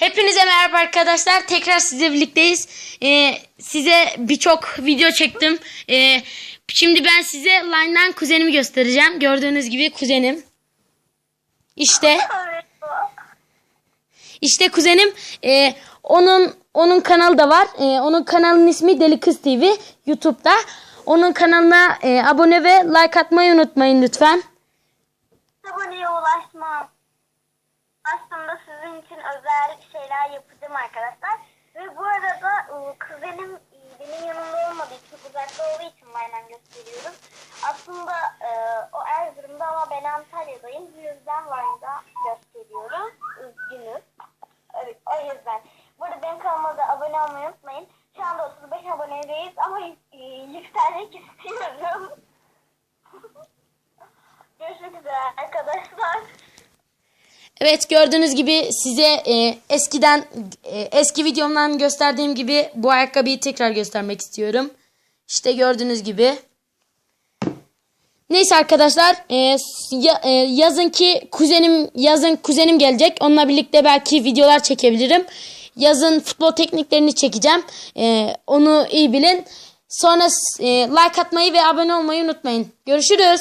Hepinize merhaba arkadaşlar. Tekrar sizle birlikteyiz. Ee, size birçok video çektim. Ee, şimdi ben size Line'dan kuzenimi göstereceğim. Gördüğünüz gibi kuzenim. İşte. İşte kuzenim. Ee, onun onun kanalı da var. Ee, onun kanalının ismi Deli Kız TV. YouTube'da. Onun kanalına e, abone ve like atmayı unutmayın lütfen. aboneye ulaşmam. Aslında sizin yapacağım arkadaşlar. Ve bu arada e, kuzenim e, benim yanımda olmadığı için, uzakta olduğu için aynen gösteriyorum. Aslında e, o Erzurum'da ama ben Antalya'dayım. Bu yüzden Vine'da gösteriyorum. Üzgünüz. Evet, o yüzden. Bu arada benim kanalıma abone olmayı unutmayın. Şu anda 35 abonedeyiz ama yükselmek istiyorum. Evet gördüğünüz gibi size e, eskiden e, eski videomdan gösterdiğim gibi bu ayakkabıyı tekrar göstermek istiyorum. İşte gördüğünüz gibi. Neyse arkadaşlar e, ya- e, yazın ki kuzenim yazın kuzenim gelecek. Onunla birlikte belki videolar çekebilirim. Yazın futbol tekniklerini çekeceğim. E, onu iyi bilin. Sonra e, like atmayı ve abone olmayı unutmayın. Görüşürüz.